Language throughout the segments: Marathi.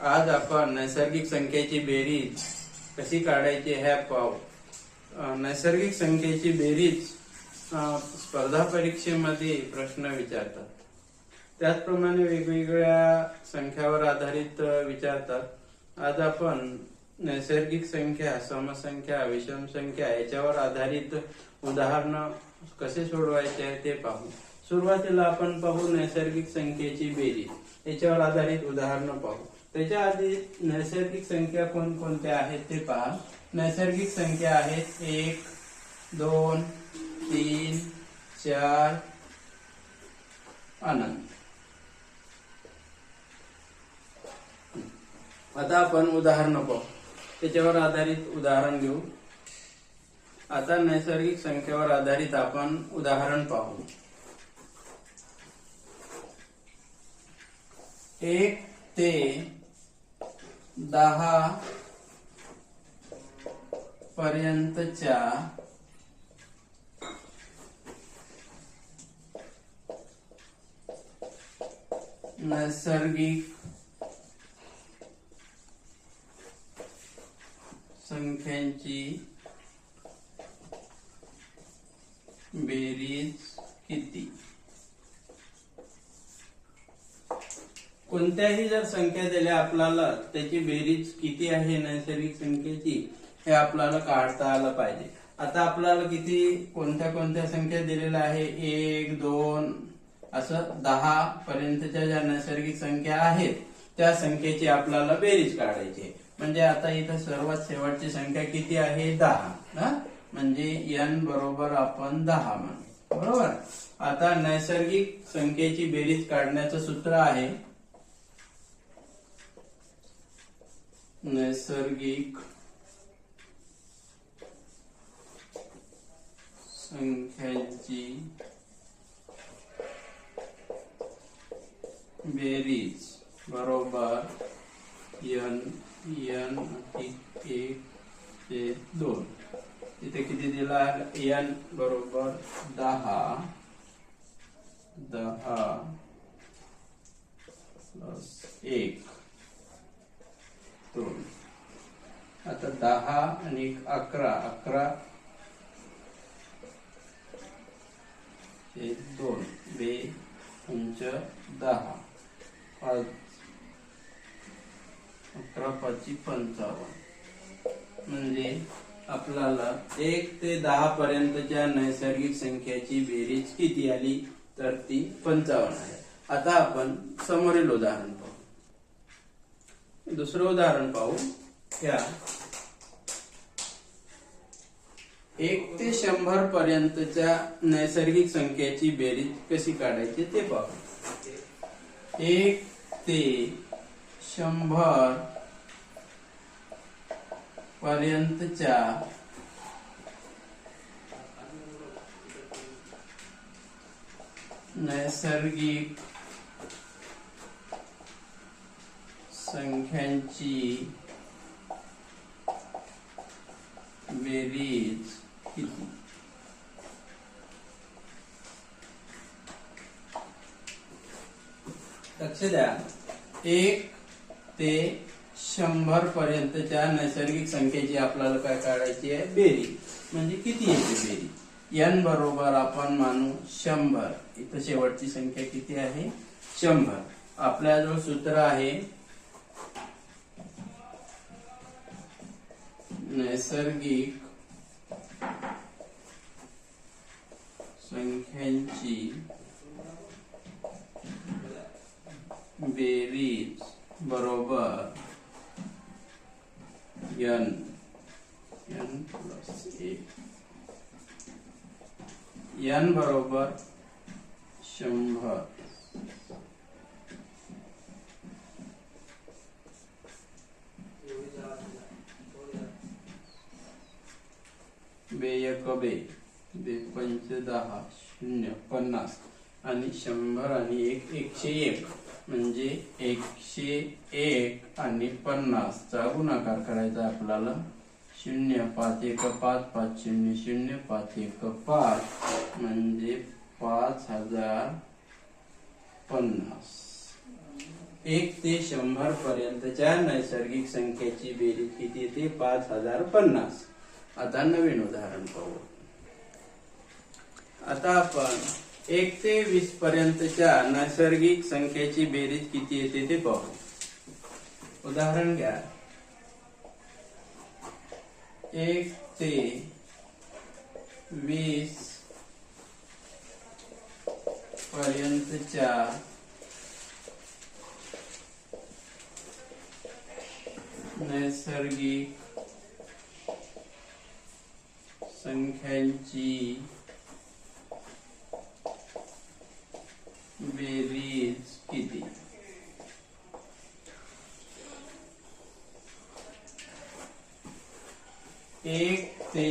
आज आपण नैसर्गिक संख्येची बेरीज कशी काढायची हे पाहू. नैसर्गिक संख्येची बेरीज स्पर्धा परीक्षेमध्ये प्रश्न विचारतात. त्याचप्रमाणे वेगवेगळ्या संख्यावर आधारित विचारतात. आज आपण नैसर्गिक संख्या समसंख्या विषम संख्या याच्यावर आधारित उदाहरण कसे सोडवायचे आहे ते पाहू. सुरुवातीला आपण पाहू नैसर्गिक संख्येची बेरीज. याच्यावर आधारित उदाहरणं पाहू. त्याच्या आधी नैसर्गिक संख्या कोणकोणत्या आहेत ते पहा. नैसर्गिक संख्या आहेत एक दोन तीन चार अनंत. आता आपण उदाहरण पाहू. त्याच्यावर आधारित उदाहरण घेऊ. आता नैसर्गिक संख्येवर आधारित आपण उदाहरण पाहू. एक ते दहा पर्यंतच्या नैसर्गिक संख्यांची बेरीज किती? कोणत्याही जर संख्या दिल्या आपल्याला त्याची बेरीज किती आहे नैसर्गिक संख्येची हे आपल्याला काढता आलं पाहिजे. आता आपल्याला किती कोणत्या कोणत्या संख्या दिलेल्या आहे? एक दोन असं दहा पर्यंतच्या ज्या नैसर्गिक संख्या आहेत त्या संख्येची आपल्याला बेरीज काढायची म्हणजे आता इथं सर्वात शेवटची संख्या किती आहे? दहा हा? म्हणजे एन बरोबर आपण दहा म्हणू. बरोबर? आता नैसर्गिक संख्येची बेरीज काढण्याचं सूत्र आहे नैसर्गिक संख्यांची बेरीज बरोबर एन एन अधिक एक ते दोन इथे किती दिला एन बरोबर दहा दहा प्लस एक दोन आता दहा आणि अकरा अकरा. एक दोन बे पंच दहा. पाच. अकरा पाचशे पंचावन्न. म्हणजे आपल्याला एक ते दहा पर्यंतच्या नैसर्गिक संख्याची बेरीज किती आली? तर ती पंचावन्न आहे. आता आपण समोरील उदाहरण दुसरं उदाहरण पाहू. या. एक ते शंभर पर्यंतच्या नैसर्गिक संख्येची बेरीज कशी काढायची ते पाहू. एक ते शंभर पर्यंतच्या नैसर्गिक संख्यांची बेरीज किती? लक्ष द्या. एक ते शंभर पर्यंतच्या नैसर्गिक संख्येची आपल्याला काय काढायची आहे? बेरीज. म्हणजे किती येते बेरीज? एन बरोबर आपण मानू शंभर. इथं शेवटची संख्या किती आहे? शंभर. आपल्याजवळ सूत्र आहे नैसर्गिक संख्यांची बेरीज बरोबर एन एन प्लस एक एन बरोबर शंभर. बे एक बे पंच दहा शून्य पन्नास आणि शंभर आणि एक एकशे एक म्हणजे एकशे एक आणि पन्नासचा गुणाकार करायचा आपल्याला. शून्य पाच एक पाच पाच शून्य शून्य पाच एक पाच म्हणजे पाच हजार पन्नास. एक ते शंभर पर्यंतच्या नैसर्गिक संख्येची बेरीज किती ते पाच हजार पन्नास. आता नवीन उदाहरण पाहू. आता आपण एक ते वीस पर्यंतच्या नैसर्गिक संख्येची बेरीज किती येते ते पाहू. उदाहरण घ्या. एक ते वीस पर्यंतच्या नैसर्गिक संख्यांची बेरीज किती? एक ते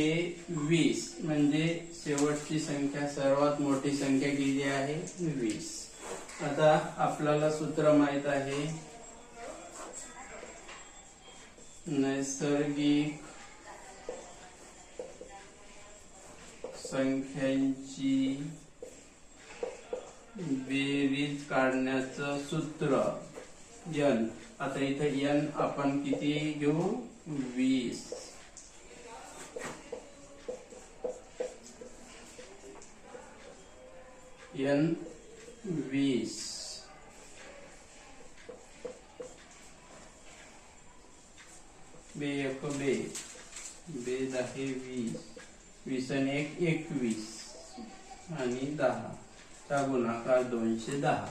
वीस. म्हणजे शेवटची संख्या सर्वात मोठी संख्या किती आहे? वीस. आता आपल्याला सूत्र माहीत आहे. नैसर्गिक संख्यांची बेरीज काढण्याचं सूत्र यन आता इथे यन आपण किती घेऊ? वीस. यन वीस. बे एक बे. बे दहा वीस. वीस आणि एक एकवीस आणि दहा. चा गुणाकार दोनशे दहा.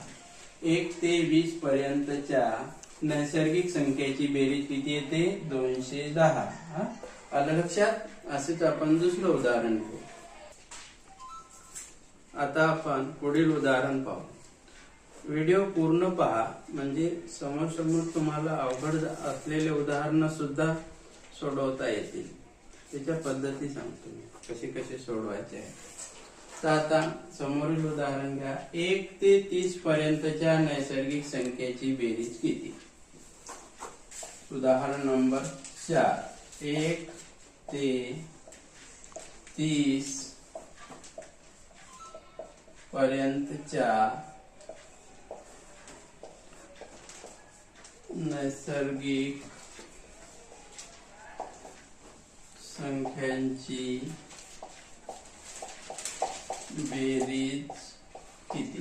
एक ते वीस पर्यंतच्या नैसर्गिक संख्येची बेरीज किती येते? दोनशे दहा. हा? आलं लक्षात? असेच आपण दुसरं उदाहरण घेऊ. आता आपण पुढील उदाहरण पाहू. व्हिडिओ पूर्ण पहा. म्हणजे समोर समोर तुम्हाला अवघड असलेले उदाहरण सुद्धा सोडवता येतील. त्याच्या पद्धती सांगतो मी. कसे कसे सोडवायचे आहे. तर आता समोरील उदाहरण घ्या. एक ते तीस पर्यंतच्या नैसर्गिक संख्येची बेरीज किती? उदाहरण नंबर चार. एक ते तीस पर्यंतच्या नैसर्गिक संख्यांची बेरीज किती?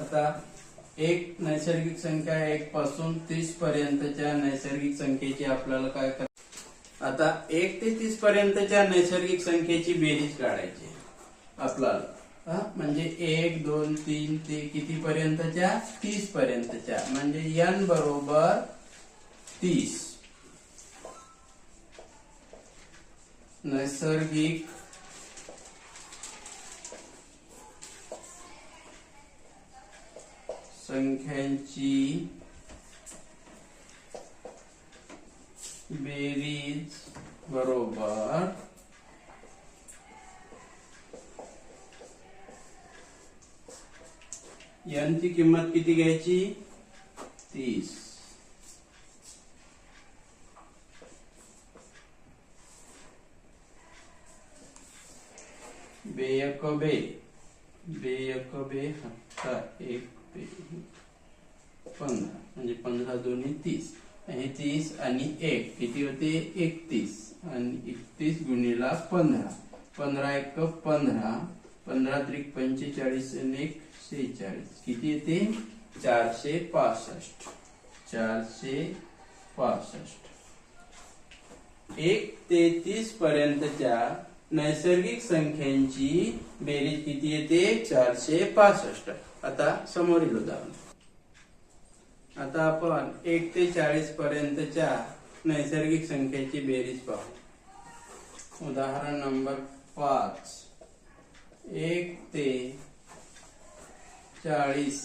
आता एक नैसर्गिक संख्या एक पासून तीस पर्यंतच्या नैसर्गिक संख्येची आपल्याला काय कर आता एक ते तीस पर्यंतच्या नैसर्गिक संख्येची बेरीज काढायची आपल्याला. म्हणजे एक दोन तीन ते किती पर्यंतच्या तीस पर्यंतच्या म्हणजे यन बरोबर तीस. नैसर्गिक संख्यांची बेरीज बरोबर यांची किंमत किती घ्यायची? तीस. बेयक बे. बेयक बे हप्ता एक बे. पंधरा. म्हणजे पंधरा दोन्ही तीस. हे तीस आणि एक. किती होते? एकतीस. आणि एकतीस गुणिला पंधरा. पंधरा एक पंधरा. पंधरा त्रिक पंचेचाळीस आणि एक शेहेचाळीस किती येते? चारशे पासष्ट. चारशे पासष्ट. एक ते तीस पर्यंतच्या नैसर्गिक संख्यांची बेरीज किती येते? चारशे पासष्ट. आता समोरील उदाहरण. आता आपण एक ते चाळीस पर्यंतच्या नैसर्गिक संख्येची बेरीज पाहू. उदाहरण नंबर पाच. एक ते चाळीस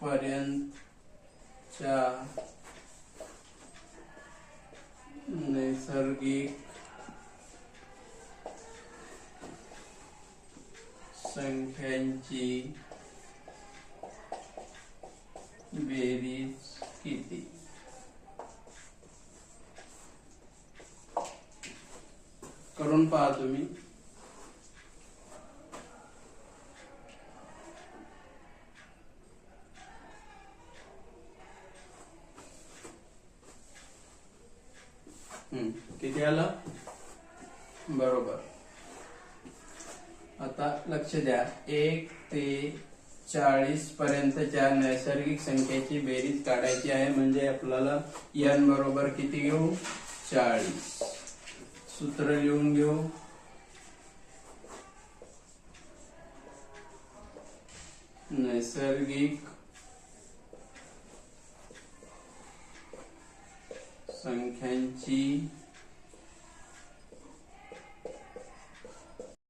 पर्यंतच्या नैसर्गिक संख्यांची बेरीज किती? करून पहा तुम्ही. किती आलं? बरोबर. आता लक्ष द्या. एक ते चाळीस पर्यंतच्या नैसर्गिक संख्येची बेरीज काढायची आहे. म्हणजे आपल्याला एन बरोबर किती घेऊ? चाळीस. सूत्र लिहून घेऊ. नैसर्गिक संख्यांची